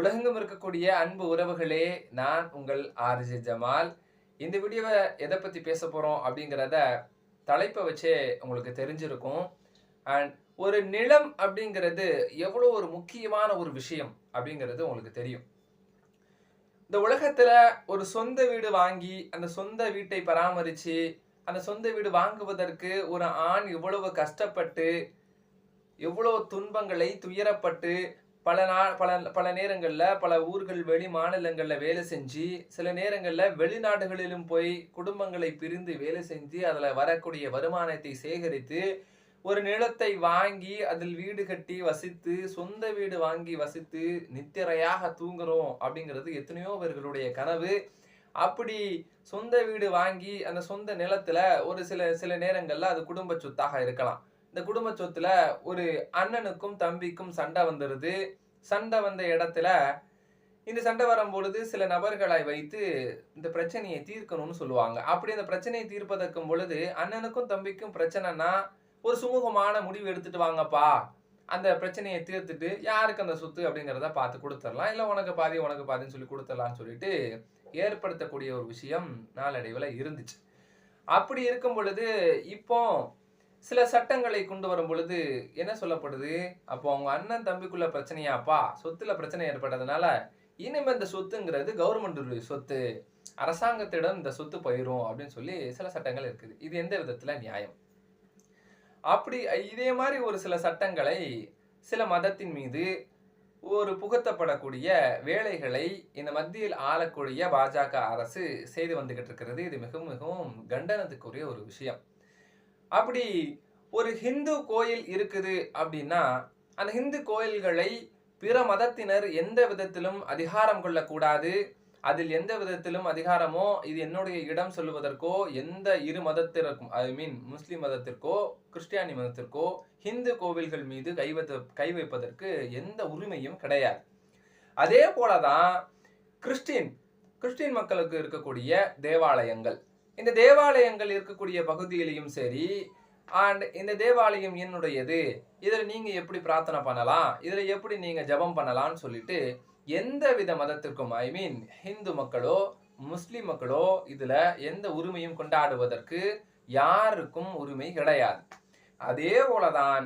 உலகெங்கும் இருக்கக்கூடிய அன்பு உறவுகளே நான் உங்கள் ஆர்ஜி ஜமால். இந்த வீடியோவை எதை பற்றி பேச போகிறோம் அப்படிங்கிறத தலைப்பை வச்சே உங்களுக்கு தெரிஞ்சிருக்கும். அண்ட் ஒரு நிலம் அப்படிங்கிறது எவ்வளோ ஒரு முக்கியமான ஒரு விஷயம் அப்படிங்கிறது உங்களுக்கு தெரியும். இந்த உலகத்தில் ஒரு சொந்த வீடு வாங்கி அந்த சொந்த வீட்டை பராமரித்து அந்த சொந்த வீடு வாங்குவதற்கு ஒரு ஆண் எவ்வளவு கஷ்டப்பட்டு எவ்வளோ துன்பங்களை துயரப்பட்டு பல நா பல பல நேரங்களில் பல ஊர்கள் வெளி மாநிலங்களில் வேலை செஞ்சு சில நேரங்களில் வெளிநாடுகளிலும் போய் குடும்பங்களை பிரிந்து வேலை செஞ்சு அதில் வரக்கூடிய வருமானத்தை சேகரித்து ஒரு நிலத்தை வாங்கி அதில் வீடு கட்டி வசித்து சொந்த வீடு வாங்கி வசித்து நித்திரையாக தூங்குறோம் அப்படிங்கிறது எத்தனையோ பேர்களுடைய கனவு. அப்படி சொந்த வீடு வாங்கி அந்த சொந்த நிலத்துல ஒரு சில சில நேரங்கள்ல அது குடும்ப சொத்தாக இருக்கலாம். இந்த குடும்ப சொத்துல ஒரு அண்ணனுக்கும் தம்பிக்கும் சண்டை வந்துடுது சண்டை வந்த இடத்துல இந்த சண்டை வரும் பொழுது சில நபர்களை வைத்து இந்த பிரச்சனையை தீர்க்கணும்னு சொல்லுவாங்க. அப்படி அந்த பிரச்சனையை தீர்ப்பதற்கும் பொழுது அண்ணனுக்கும் தம்பிக்கும் பிரச்சனைனா ஒரு சுமூகமான முடிவு எடுத்துட்டு வாங்கப்பா. அந்த பிரச்சனையை தீர்த்துட்டு யாருக்கு அந்த சொத்து அப்படிங்கிறத பார்த்து கொடுத்துடலாம். இல்லை உனக்கு பாதி உனக்கு பாதின்னு சொல்லி கொடுத்துடலாம்னு சொல்லிட்டு ஏற்படுத்தக்கூடிய ஒரு விஷயம் நாளடைவில் இருந்துச்சு. அப்படி இருக்கும் பொழுது இப்போ சில சட்டங்களை கொண்டு வரும் பொழுது என்ன சொல்லப்படுது? அப்போ அவங்க அண்ணன் தம்பிக்குள்ள பிரச்சனையாப்பா? சொத்துல பிரச்சனை ஏற்பட்டதுனால இனிமே இந்த சொத்துங்கிறது கவர்மெண்ட் சொத்து. அரசாங்கத்திடம் இந்த சொத்து பயிரும் அப்படின்னு சொல்லி சில சட்டங்கள் இருக்குது. இது எந்த விதத்துல நியாயம்? அப்படி இதே மாதிரி ஒரு சில சட்டங்களை சில மதத்தின் மீது ஒரு புகுத்தப்படக்கூடிய வேலைகளை இந்த மத்தியில் ஆளக்கூடிய பாஜக அரசு செய்து வந்துகிட்டு இருக்கிறது. இது மிகவும் மிகவும் கண்டனத்துக்குரிய ஒரு விஷயம். அப்படி ஒரு ஹிந்து கோயில் இருக்குது அப்படின்னா அந்த ஹிந்து கோயில்களை பிற மதத்தினர் எந்த விதத்திலும் அதிகாரம் கொள்ளக்கூடாது. அதில் எந்த விதத்திலும் அதிகாரமோ இது என்னுடைய இடம் சொல்லுவதற்கோ எந்த இரு மதத்திற்கும் ஐ மீன் முஸ்லிம் மதத்திற்கோ கிறிஸ்டியானி மதத்திற்கோ ஹிந்து கோவில்கள் மீது கை வைத்த கை வைப்பதற்கு எந்த உரிமையும் கிடையாது. அதே போலதான் கிறிஸ்டின் கிறிஸ்டின் மக்களுக்கு இருக்கக்கூடிய தேவாலயங்கள். இந்த தேவாலயங்கள் இருக்கக்கூடிய பகுதியிலையும் சரி அண்ட் இந்த தேவாலயம் என்னுடையது இதில் நீங்கள் எப்படி பிரார்த்தனை பண்ணலாம் இதில் எப்படி நீங்கள் ஜபம் பண்ணலாம்னு சொல்லிட்டு எந்த வித மதத்திற்கும் ஐ மீன் ஹிந்து மக்களோ முஸ்லீம் மக்களோ இதில் எந்த உரிமையும் கொண்டாடுவதற்கு யாருக்கும் உரிமை கிடையாது. அதே போலதான்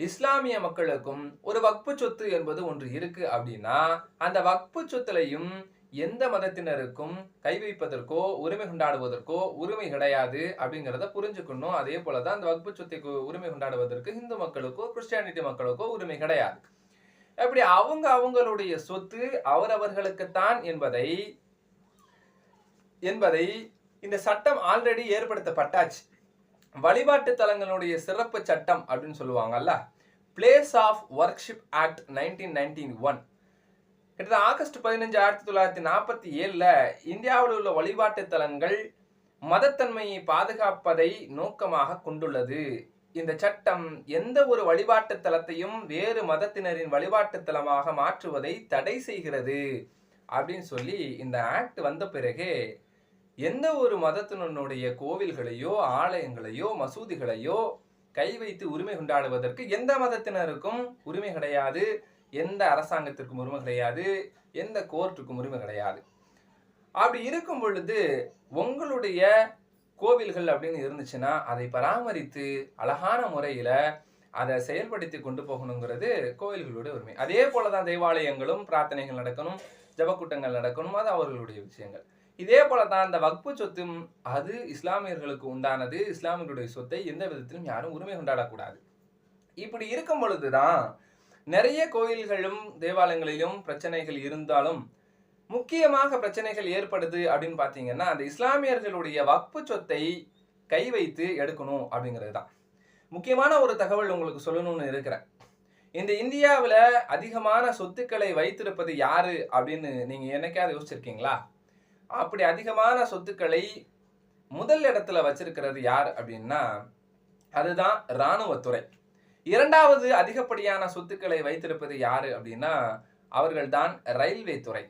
இஸ்லாமிய மக்களுக்கும் ஒரு வக்பு சொத்து என்பது ஒன்று இருக்கு அப்படின்னா அந்த வக்பு சொத்துலையும் எந்த மதத்தினருக்கும் கை வைப்பதற்கோ உரிமை கொண்டாடுவதற்கோ உரிமை கிடையாது அப்படிங்கிறத புரிஞ்சுக்கணும். அதே போலதான் அந்த வக்பு சொத்துக்கு உரிமை கொண்டாடுவதற்கு இந்து மக்களுக்கோ கிறிஸ்டியானிட்டி மக்களுக்கோ உரிமை கிடையாது. அப்படி அவங்க அவங்களுடைய சொத்து அவரவர்களுக்குத்தான் என்பதை என்பதை இந்த சட்டம் ஆல்ரெடி ஏற்படுத்தப்பட்டாச்சு. வழிபாட்டு தலங்களுடைய சிறப்பு சட்டம் அப்படின்னு சொல்லுவாங்கல்ல. Place of worship act nineteen nineteen one கிட்டத்தட்ட ஆகஸ்ட் பதினஞ்சு ஆயிரத்தி தொள்ளாயிரத்தி நாற்பத்தி ஏழில் இந்தியாவில் உள்ள வழிபாட்டு தலங்கள் மதத்தன்மையை பாதுகாப்பதை நோக்கமாக கொண்டுள்ளது. இந்த சட்டம் எந்த ஒரு வழிபாட்டு தலத்தையும் வேறு மதத்தினரின் வழிபாட்டு தலமாக மாற்றுவதை தடை செய்கிறது அப்படின்னு சொல்லி இந்த ஆக்ட் வந்த பிறகு எந்த ஒரு மதத்தினுடைய கோவில்களையோ ஆலயங்களையோ மசூதிகளையோ கை வைத்து உரிமை கொண்டாடுவதற்கு எந்த மதத்தினருக்கும் உரிமை கிடையாது. எந்த அரசாங்கத்திற்கும் உரிமை கிடையாது எந்த கோர்ட்டுக்கும் உரிமை கிடையாது. அப்படி இருக்கும் பொழுது உங்களுடைய கோவில்கள் அப்படின்னு இருந்துச்சுன்னா அதை பராமரித்து அழகான முறையில் அதை செயல்படுத்தி கொண்டு போகணுங்கிறது கோவில்களுடைய உரிமை. அதே போல தான் தேவாலயங்களும் பிரார்த்தனைகள் நடக்கணும் ஜபக்கூட்டங்கள் நடக்கணும் அது அவர்களுடைய விஷயங்கள். இதே போல தான் அந்த வக்பு சொத்தும் அது இஸ்லாமியர்களுக்கு உண்டானது இஸ்லாமியர்களுடைய சொத்தை எந்த விதத்திலும் யாரும் உரிமை கொண்டாடக்கூடாது. இப்படி இருக்கும் பொழுதுதான் நிறைய கோயில்களும் தேவாலயங்களிலும் பிரச்சனைகள் இருந்தாலும் முக்கியமாக பிரச்சனைகள் ஏற்படுது அப்படின்னு பார்த்தீங்கன்னா அந்த இஸ்லாமியர்களுடைய வக்பு சொத்தை கை வைத்து எடுக்கணும் அப்படிங்கிறது தான் முக்கியமான ஒரு தகவல் உங்களுக்கு சொல்லணும்னு இருக்கிறேன். இந்த இந்தியாவில் அதிகமான சொத்துக்களை வைத்திருப்பது யாரு அப்படின்னு நீங்கள் என்னைக்காவது யோசிச்சிருக்கீங்களா? அப்படி அதிகமான சொத்துக்களை முதல் இடத்துல வச்சிருக்கிறது யார் அப்படின்னா அதுதான் இராணுவத்துறை. இரண்டாவது அதிகப்படியான சொத்துக்களை வைத்திருப்பது யாரு அப்படின்னா அவர்கள்தான் ரயில்வே துறை.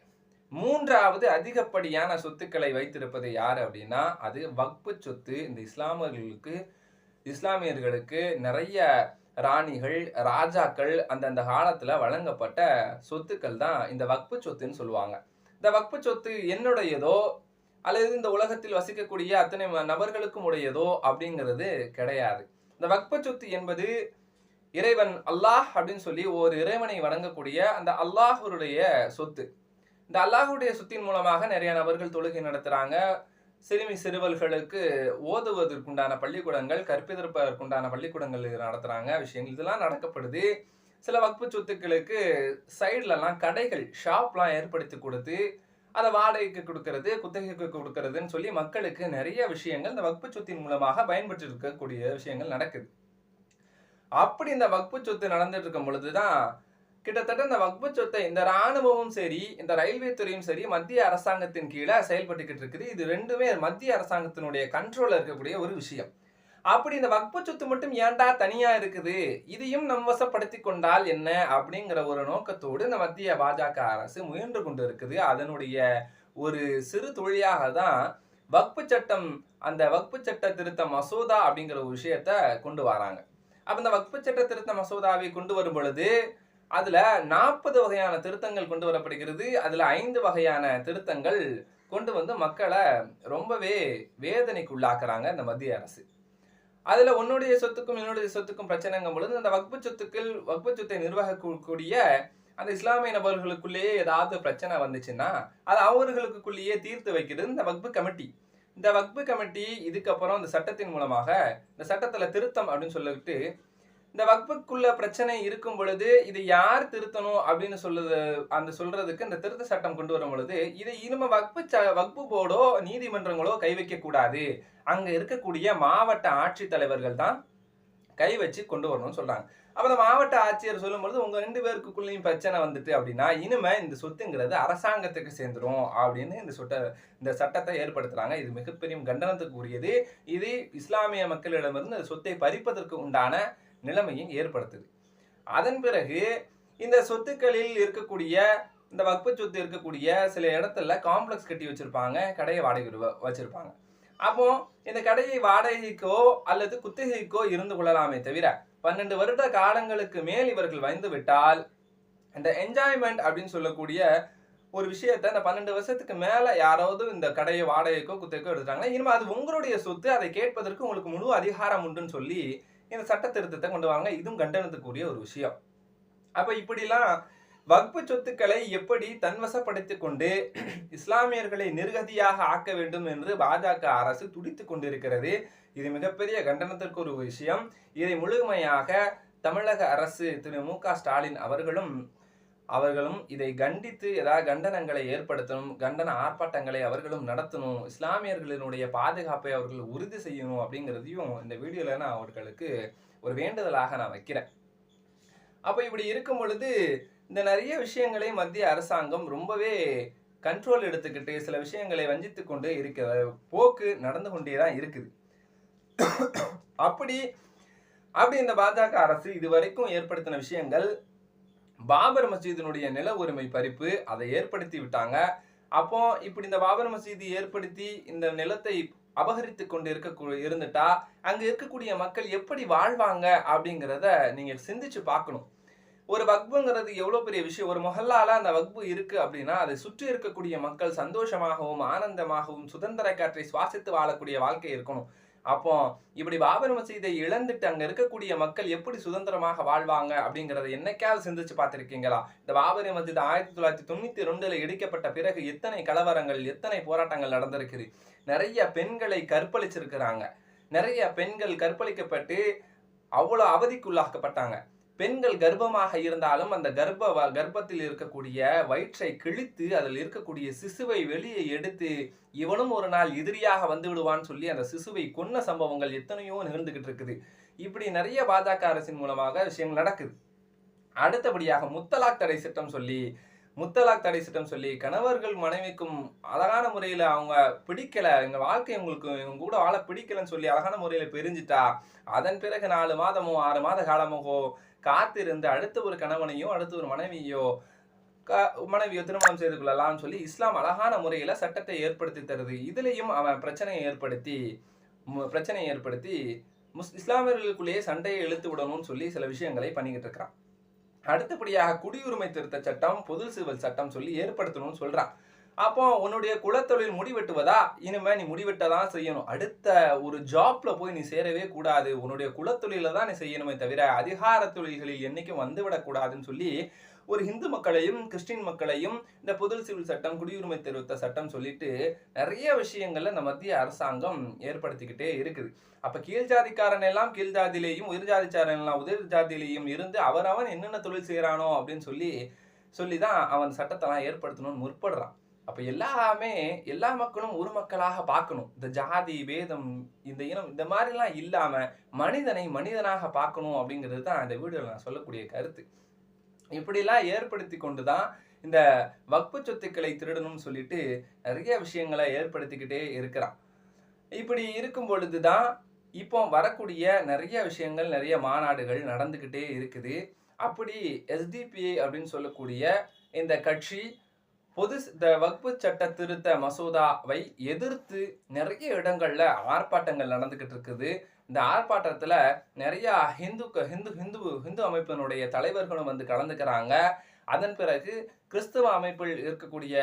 மூன்றாவது அதிகப்படியான சொத்துக்களை வைத்திருப்பது யார் அப்படின்னா அது வக்பு சொத்து. இந்த இஸ்லாமர்களுக்கு இஸ்லாமியர்களுக்கு நிறைய ராணிகள் ராஜாக்கள் அந்தந்த காலத்தில் வழங்கப்பட்ட சொத்துக்கள் தான் இந்த வக்பு சொத்துன்னு சொல்லுவாங்க. இந்த வக்பு சொத்து என்னுடையதோ அல்லது இந்த உலகத்தில் வசிக்கக்கூடிய அத்தனை நபர்களுக்கும் உடையதோ அப்படிங்கிறது கிடையாது. இந்த வக்ப சொத்து என்பது இறைவன் அல்லாஹ் அப்படின்னு சொல்லி ஒரு இறைவனை வணங்கக்கூடிய அந்த அல்லாஹருடைய சொத்து. இந்த அல்லாஹுடைய சொத்தின் மூலமாக நிறைய நபர்கள் தொழுகை நடத்துகிறாங்க சிறுமி சிறுவர்களுக்கு ஓதுவதற்குண்டான பள்ளிக்கூடங்கள் கற்பிதற்பதற்குண்டான பள்ளிக்கூடங்கள் நடத்துகிறாங்க விஷயங்கள். இதெல்லாம் நடக்கப்படுது. சில வக்பு சொத்துக்களுக்கு சைட்லலாம் கடைகள் ஷாப்லாம் ஏற்படுத்தி கொடுத்து அதை வாடகைக்கு கொடுக்கறது குத்தகைக்கு கொடுக்கறதுன்னு சொல்லி மக்களுக்கு நிறைய விஷயங்கள் இந்த வக்பு சொத்தின் மூலமாக பயன்பட்டு இருக்கக்கூடிய விஷயங்கள் நடக்குது. அப்படி இந்த வக்பு சொத்து நடந்துட்டு இருக்கும் பொழுதுதான் கிட்டத்தட்ட இந்த வக்பு சொத்தை இந்த ராணுவமும் சரி இந்த ரயில்வே துறையும் சரி மத்திய அரசாங்கத்தின் கீழே செயல்பட்டுக்கிட்டு இருக்குது. இது ரெண்டுமே மத்திய அரசாங்கத்தினுடைய கண்ட்ரோலில் இருக்கக்கூடிய ஒரு விஷயம். அப்படி இந்த வக்பு சொத்து மட்டும் ஏன்டா தனியா இருக்குது? இதையும் நம் வசப்படுத்தி கொண்டால் என்ன? அப்படிங்கிற ஒரு நோக்கத்தோடு இந்த மத்திய பாஜக அரசு முயன்று கொண்டு இருக்குது அதனுடைய ஒரு சிறு தொழிலாக தான் வக்பு சட்டம் அந்த வக்பு சட்ட திருத்த மசோதா அப்படிங்கிற ஒரு விஷயத்த கொண்டு வராங்க. அப்ப இந்த வக்பு சட்ட திருத்த மசோதாவை கொண்டு வரும் பொழுது அதுல நாற்பது வகையான திருத்தங்கள் கொண்டு வரப்படுகிறது. அதுல ஐந்து வகையான திருத்தங்கள் கொண்டு வந்து மக்களை ரொம்பவே வேதனைக்கு உள்ளாக்குறாங்க இந்த மத்திய அரசு. அதுல உன்னுடைய சொத்துக்கும் என்னுடைய சொத்துக்கும் பிரச்சனைங்கும் பொழுது அந்த வக்பு சொத்துக்கள் வக்பு சொத்தை நிர்வகிக்கக்கூடிய அந்த இஸ்லாமிய நபர்களுக்குள்ளேயே ஏதாவது பிரச்சனை வந்துச்சுன்னா அது அவர்களுக்குள்ளேயே தீர்த்து வைக்கிறது இந்த வக்பு கமிட்டி. இந்த வக்பு கமிட்டி இதுக்கப்புறம் இந்த சட்டத்தின் மூலமாக இந்த சட்டத்தில் திருத்தம் அப்படின்னு சொல்லிட்டு இந்த வக்புக்குள்ள பிரச்சனை இருக்கும் பொழுது இதை யார் திருத்தணும் அப்படின்னு சொல்லுது அந்த சொல்றதுக்கு இந்த திருத்த சட்டம் கொண்டு வரும் பொழுது இதை இனிமே வக்பு ச- வக்பு போர்டோ நீதிமன்றங்களோ கை வைக்க கூடாது. அங்க இருக்கக்கூடிய மாவட்ட ஆட்சித்தலைவர்கள் தான் கை வச்சு கொண்டு வரணும்னு சொல்றாங்க. அப்புறம் மாவட்ட ஆட்சியர் சொல்லும்பொழுது உங்கள் ரெண்டு பேருக்குள்ளேயும் பிரச்சனை வந்துட்டு அப்படின்னா இனிமே இந்த சொத்துங்கிறது அரசாங்கத்துக்கு சேர்ந்துரும் அப்படின்னு இந்த சொட்ட இந்த சட்டத்தை ஏற்படுத்துகிறாங்க இது மிகப்பெரிய கண்டனத்துக்கு உரியது. இது இஸ்லாமிய மக்களிடமிருந்து இந்த சொத்தை பறிப்பதற்கு உண்டான நிலைமையும் ஏற்படுத்துது. அதன் பிறகு இந்த சொத்துக்களில் இருக்கக்கூடிய இந்த வக்பு சொத்து இருக்கக்கூடிய சில இடத்துல காம்ப்ளெக்ஸ் கட்டி வச்சுருப்பாங்க. கடையை வாடகை வச்சுருப்பாங்க. அப்போ இந்த கடையை வாடகைக்கோ அல்லது குத்தகைக்கோ இருந்து கொள்ளலாமே தவிர பன்னெண்டு வருட காலங்களுக்கு மேல் இவர்கள் வந்து விட்டால் இந்த என்ஜாய்மெண்ட் அப்படின்னு சொல்லக்கூடிய ஒரு விஷயத்த இந்த பன்னெண்டு வருஷத்துக்கு மேல யாராவது இந்த கடையை வாடகைக்கோ குத்தகைக்கோ எடுத்தாங்கன்னா இனிமே அது உங்களுடைய சொத்து அதை கேட்பதற்கு உங்களுக்கு முழு அதிகாரம் உண்டுன்னு சொல்லி இந்த சட்ட திருத்தத்தை கொண்டு வாங்க. இதுவும் கண்டனத்துக்குரிய ஒரு விஷயம். அப்ப இப்படிலாம் வக்பு சொத்துக்களை எப்படி தன்வசப்படுத்திக் கொண்டு இஸ்லாமியர்களை நிர்கதியாக ஆக்க வேண்டும் என்று பாஜக அரசு துடித்துக் கொண்டிருக்கிறது. இது மிகப்பெரிய கண்டனத்திற்கு ஒரு விஷயம். இதை முழுமையாக தமிழக அரசு திரு. மு. க. ஸ்டாலின் அவர்களும் அவர்களும் இதை கண்டித்து ஏதாவது கண்டனங்களை ஏற்படுத்தணும் கண்டன ஆர்ப்பாட்டங்களை அவர்களும் நடத்தணும் இஸ்லாமியர்களினுடைய பாதுகாப்பை அவர்கள் உறுதி செய்யணும் அப்படிங்கிறதையும் இந்த வீடியோல நான் அவர்களுக்கு ஒரு வேண்டுதலாக நான் வைக்கிறேன். அப்போ இப்படி இருக்கும் பொழுது இந்த நிறைய விஷயங்களை மத்திய அரசாங்கம் ரொம்பவே கண்ட்ரோல் எடுத்துக்கிட்டு சில விஷயங்களை வஞ்சித்து கொண்டு இருக்கிற போக்கு நடந்து கொண்டே தான் இருக்குது. அப்படி அப்படி இந்த பாஜக அரசு இதுவரைக்கும் ஏற்படுத்தின விஷயங்கள் பாபர் மசீதினுடைய நில உரிமை பறிப்பு அதை ஏற்படுத்தி விட்டாங்க. அப்போ இப்படி இந்த பாபர் மசீதி ஏற்படுத்தி இந்த நிலத்தை அபகரித்து கொண்டு இருக்க இருந்துட்டா அங்க இருக்கக்கூடிய மக்கள் எப்படி வாழ்வாங்க அப்படிங்கிறத நீங்க சிந்திச்சு பார்க்கணும். ஒரு வக்புங்கிறது எவ்வளோ பெரிய விஷயம்? ஒரு மொஹல்லால அந்த வக்பு இருக்கு அப்படின்னா அதை சுற்றி இருக்கக்கூடிய மக்கள் சந்தோஷமாகவும் ஆனந்தமாகவும் சுதந்திர காற்றை சுவாசித்து வாழக்கூடிய வாழ்க்கை இருக்கணும். அப்போ இப்படி பாபர் மசீதை இழந்துட்டு அங்க இருக்கக்கூடிய மக்கள் எப்படி சுதந்திரமாக வாழ்வாங்க அப்படிங்கறத என்னைக்காவது சிந்திச்சு பார்த்திருக்கீங்களா? இந்த பாபரி மசீது ஆயிரத்தி தொள்ளாயிரத்தி தொண்ணூத்தி ரெண்டுல இடிக்கப்பட்ட பிறகு எத்தனை கலவரங்கள் எத்தனை போராட்டங்கள் நடந்திருக்குது? நிறைய பெண்களை கற்பழிச்சிருக்கிறாங்க. நிறைய பெண்கள் கற்பழிக்கப்பட்டு அவ்வளோ அவதிக்குள்ளாக்கப்பட்டாங்க. பெண்கள் கர்ப்பமாக இருந்தாலும் அந்த கர்ப்ப வ- கர்ப்பத்தில் இருக்கக்கூடிய வயிற்றை கிழித்து அதில் இருக்கக்கூடிய சிசுவை வெளியே எடுத்து இவனும் ஒரு நாள் எதிரியாக வந்து விடுவான்னு சொல்லி அந்த சிசுவை கொன்ன சம்பவங்கள் எத்தனையோ நிகழ்ந்துகிட்டு இருக்குது. இப்படி நிறைய பாஜக அரசின் மூலமாக விஷயங்கள் நடக்குது. அடுத்தபடியாக முத்தலாக் தடை சட்டம் சொல்லி முத்தலாக் தடை சட்டம் சொல்லி கணவர்கள் மனைவிக்கும் அழகான முறையில் அவங்க பிடிக்கல. எங்கள் வாழ்க்கை உங்களுக்கு இவங்க கூட வாழ பிடிக்கலன்னு சொல்லி அழகான முறையில் பிரிஞ்சுட்டா அதன் பிறகு நாலு மாதமோ ஆறு மாத காலமோ காத்திருந்து அடுத்த ஒரு கணவனையோ அடுத்த ஒரு மனைவியோ க- மனைவியோ திருமணம் செய்து கொள்ளலாம்னு சொல்லி இஸ்லாம் அழகான முறையில் சட்டத்தை ஏற்படுத்தி தருது. இதுலேயும் அவன் பிரச்சனையை ஏற்படுத்தி பிரச்சனையை ஏற்படுத்தி முஸ் இஸ்லாமியர்களுக்குள்ளேயே சண்டையை இழுத்து விடணும்னு சொல்லி சில விஷயங்களை பண்ணிக்கிட்டு இருக்கிறான். அடுத்தபடியாக குடியுரிமை திருத்த சட்டம் பொது சிவில் சட்டம் சொல்லி ஏற்படுத்தணும்னு சொல்கிறான் அப்போ உன்னுடைய குலத்தொழில் முடிவெட்டுவதா? இனிமே நீ முடிவெட்டதான் செய்யணும். அடுத்த ஒரு ஜாப்ல போய் நீ சேரவே கூடாது. உன்னுடைய குலத்தொழில தான் நீ செய்யணுமே தவிர அதிகார தொழில்களில் என்னைக்கும் வந்துவிடக்கூடாதுன்னு சொல்லி ஒரு ஹிந்து மக்களையும் கிறிஸ்டின் மக்களையும் இந்த பொது சிவில் சட்டம் குடியுரிமை திருத்த சட்டம் சொல்லிட்டு நிறைய விஷயங்கள்ல இந்த மத்திய அரசாங்கம் ஏற்படுத்திக்கிட்டே இருக்குது. அப்ப கீழ் ஜாதிக்காரன் எல்லாம் கீழ் உயிர்ஜாதிச்சாரன் உயர் எல்லாம் உயர் ஜாதியிலேயும் இருந்து அவனவன் என்னென்ன தொழில் செய்யறானோ அப்படின்னு சொல்லி சொல்லி தான் அவன் சட்டத்தெல்லாம் ஏற்படுத்தணும்னு முற்படுறான். அப்ப எல்லாமே எல்லா மக்களும் ஒரு மக்களாக பார்க்கணும். இந்த ஜாதி வேதம் இந்த இனம் இந்த மாதிரிலாம் இல்லாம மனிதனை மனிதனாக பார்க்கணும் அப்படிங்கிறது தான் இந்த வீடியோல நான் சொல்லக்கூடிய கருத்து. இப்படிலாம் ஏற்படுத்தி கொண்டு தான் இந்த வக்பு சொத்துக்களை திருடணும்னு சொல்லிட்டு நிறைய விஷயங்களை ஏற்படுத்திக்கிட்டே இருக்கிறான். இப்படி இருக்கும் பொழுது தான் இப்போ வரக்கூடிய நிறைய விஷயங்கள் நிறைய மாநாடுகள் நடந்துக்கிட்டே இருக்குது. அப்படி எஸ்டிபிஐ அப்படின்னு சொல்லக்கூடிய இந்த கட்சி பொது இந்த வகுப்பு சட்ட திருத்த மசோதாவை எதிர்த்து நிறைய இடங்கள்ல ஆர்ப்பாட்டங்கள் நடந்துகிட்டு இருக்குது. இந்த ஆர்ப்பாட்டத்தில் நிறையா ஹிந்து ஹிந்து ஹிந்து ஹிந்து அமைப்பினுடைய தலைவர்களும் வந்து கலந்துக்கிறாங்க. அதன் பிறகு கிறிஸ்தவ அமைப்பில் இருக்கக்கூடிய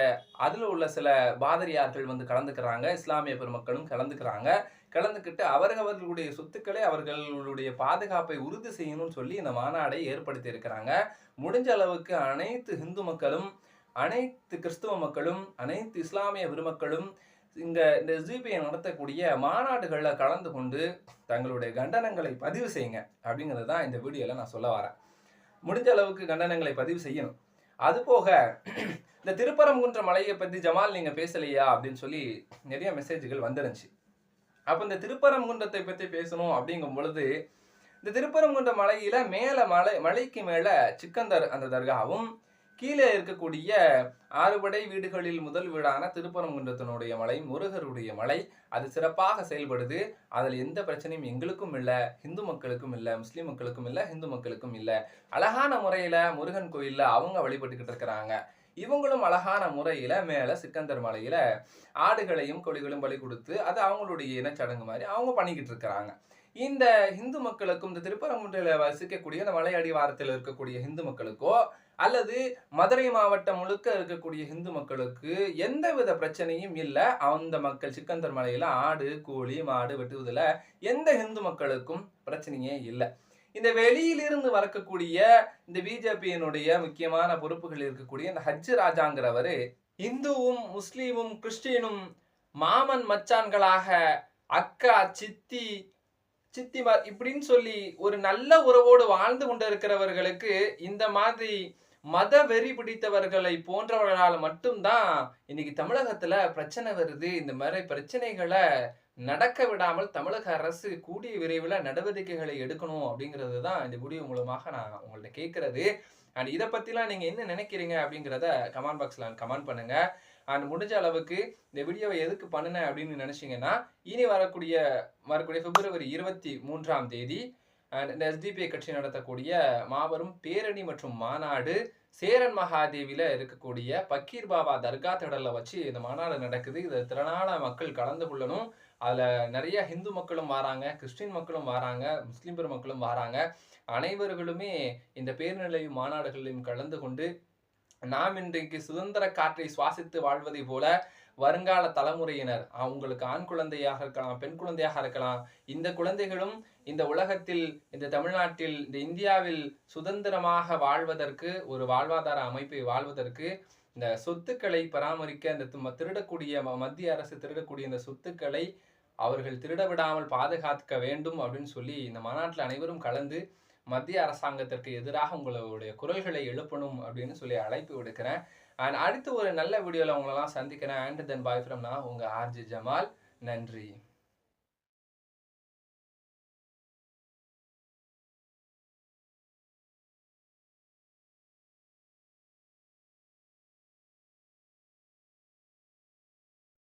அதில் உள்ள சில பாதிரியார்கள் வந்து கலந்துக்கிறாங்க. இஸ்லாமிய பெருமக்களும் கலந்துக்கிறாங்க. கலந்துக்கிட்டு அவர்களுடைய சொத்துக்களை அவர்களுடைய பாதுகாப்பை உறுதி செய்யணும்னு சொல்லி இந்த மாநாடை ஏற்படுத்தி இருக்கிறாங்க முடிஞ்ச அளவுக்கு அனைத்து ஹிந்து மக்களும் அனைத்து கிறிஸ்துவ மக்களும் அனைத்து இஸ்லாமிய பெருமக்களும் இங்கே இந்த ஜிபிஐ நடத்தக்கூடிய மாநாடுகளில் கலந்து கொண்டு தங்களுடைய கண்டனங்களை பதிவு செய்யுங்க அப்படிங்கிறது தான் இந்த வீடியோவில் நான் சொல்ல வரேன். முடிஞ்ச அளவுக்கு கண்டனங்களை பதிவு செய்யணும். அதுபோக இந்த திருப்பரங்குன்ற மலையை பற்றி ஜமால் நீங்கள் பேசலையா அப்படின்னு சொல்லி நிறைய மெசேஜ்கள் வந்துருந்துச்சு. அப்போ இந்த திருப்பரங்குன்றத்தை பற்றி பேசணும் அப்படிங்கும் பொழுது இந்த திருப்பரங்குன்ற மலையில் மேலே மலை மலைக்கு மேலே சிக்கந்தர் அந்த தர்காவும் கீழே இருக்கக்கூடிய ஆறுபடை வீடுகளில் முதல் வீடான திருப்பரங்குன்றத்தினுடைய மலை முருகருடைய மலை. அது சிறப்பாக செயல்படுது. அதில் எந்த பிரச்சனையும் எங்களுக்கும் இல்லை ஹிந்து மக்களுக்கும் இல்லை முஸ்லீம் மக்களுக்கும் இல்லை ஹிந்து மக்களுக்கும் இல்லை. அழகான முறையில் முருகன் கோயிலில் அவங்க வழிபட்டுக்கிட்டு இருக்கிறாங்க. இவங்களும் அழகான முறையில் மேலே சிக்கந்தர் மலையில் ஆடுகளையும் கொடிகளும் பலி கொடுத்து அது அவங்களுடைய இனச்சடங்கு மாதிரி அவங்க பண்ணிக்கிட்டு இருக்கிறாங்க. இந்த ஹிந்து மக்களுக்கும் இந்த திருப்பரங்குன்றில் வசிக்கக்கூடிய இந்த மலை அடிவாரத்தில் இருக்கக்கூடிய ஹிந்து மக்களுக்கோ அல்லது மதுரை மாவட்டம் முழுக்க இருக்கக்கூடிய ஹிந்து மக்களுக்கு எந்தவித பிரச்சனையும் இல்லை. அந்த மக்கள் சிக்கந்தர் மலையில் ஆடு கோழி மாடு வெட்டுவதில் எந்த ஹிந்து மக்களுக்கும் பிரச்சனையே இல்லை. இந்த வெளியிலிருந்து வரக்கூடிய இந்த பிஜேபியினுடைய முக்கியமான பொறுப்புகள் இருக்கக்கூடிய இந்த ஹஜ் ராஜாங்கிறவர் இந்துவும் முஸ்லீமும் கிறிஸ்டியனும் மாமன் மச்சான்களாக அக்கா சித்தி சித்திமார் இப்படின்னு சொல்லி ஒரு நல்ல உறவோடு வாழ்ந்து கொண்டிருக்கிறவர்களுக்கு இந்த மாதிரி மத வெறி பிடித்தவர்களை போன்றவர்களால் மட்டும்தான் இன்னைக்கு தமிழகத்துல பிரச்சனை வருது. இந்த மாதிரி பிரச்சனைகளை நடக்க விடாமல் தமிழக அரசு கூடிய விரைவில் நடவடிக்கைகளை எடுக்கணும் அப்படிங்கிறது தான் இந்த வீடியோ மூலமாக நான் உங்கள்ட்ட கேட்கறது. அண்ட் இதை பற்றிலாம் நீங்கள் என்ன நினைக்கிறீங்க அப்படிங்கிறத கமெண்ட் பாக்ஸில் கமெண்ட் பண்ணுங்க. அண்ட் முடிஞ்ச அளவுக்கு இந்த வீடியோவை எதுக்கு பண்ணினேன் அப்படின்னு நினச்சிங்கன்னா இனி வரக்கூடிய வரக்கூடிய பிப்ரவரி இருபத்தி மூன்றாம் தேதி இந்த எஸ்டிபிஐ கட்சி நடத்தக்கூடிய மாபெரும் பேரணி மற்றும் மாநாடு சேரன் மகாதேவியில் இருக்கக்கூடிய பக்கீர் பாபா தர்கா திடலில் வச்சு இந்த மாநாடு நடக்குது. இதை திறனான மக்கள் கலந்து கொள்ளணும். அதில் நிறைய ஹிந்து மக்களும் வராங்க கிறிஸ்டின் மக்களும் வராங்க முஸ்லீம் பெருமக்களும் வராங்க. அனைவர்களுமே இந்த பேர்நிலையும் மாநாடுகளிலும் கலந்து கொண்டு நாம் இன்றைக்கு சுதந்திர காற்றை சுவாசித்து வாழ்வதை போல வருங்கால தலைமுறையினர். அவங்களுக்கு ஆண் குழந்தையாக இருக்கலாம் பெண் குழந்தையாக இருக்கலாம். இந்த குழந்தைகளும் இந்த உலகத்தில் இந்த தமிழ்நாட்டில் இந்த இந்தியாவில் சுதந்திரமாக வாழ்வதற்கு ஒரு வாழ்வாதார அமைப்பை வாழ்வதற்கு இந்த சொத்துக்களை பராமரிக்க இந்த திருடக்கூடிய மத்திய அரசு திருடக்கூடிய இந்த சொத்துக்களை அவர்கள் திருட விடாமல் பாதுகாக்க வேண்டும் அப்படின்னு சொல்லி இந்த மாநாட்டில் அனைவரும் கலந்து மத்திய அரசாங்கத்திற்கு எதிராக உங்களுடைய குரல்களை எழுப்பணும் அப்படின்னு சொல்லி அழைப்பு விடுக்கிறேன். அண்ட் அடுத்து ஒரு நல்ல வீடியோவில் உங்களெல்லாம் சந்திக்கிறேன். அண்ட் தென் பாய் ஃப்ரம் நான் உங்கள் ஆர்ஜி ஜமால். நன்றி.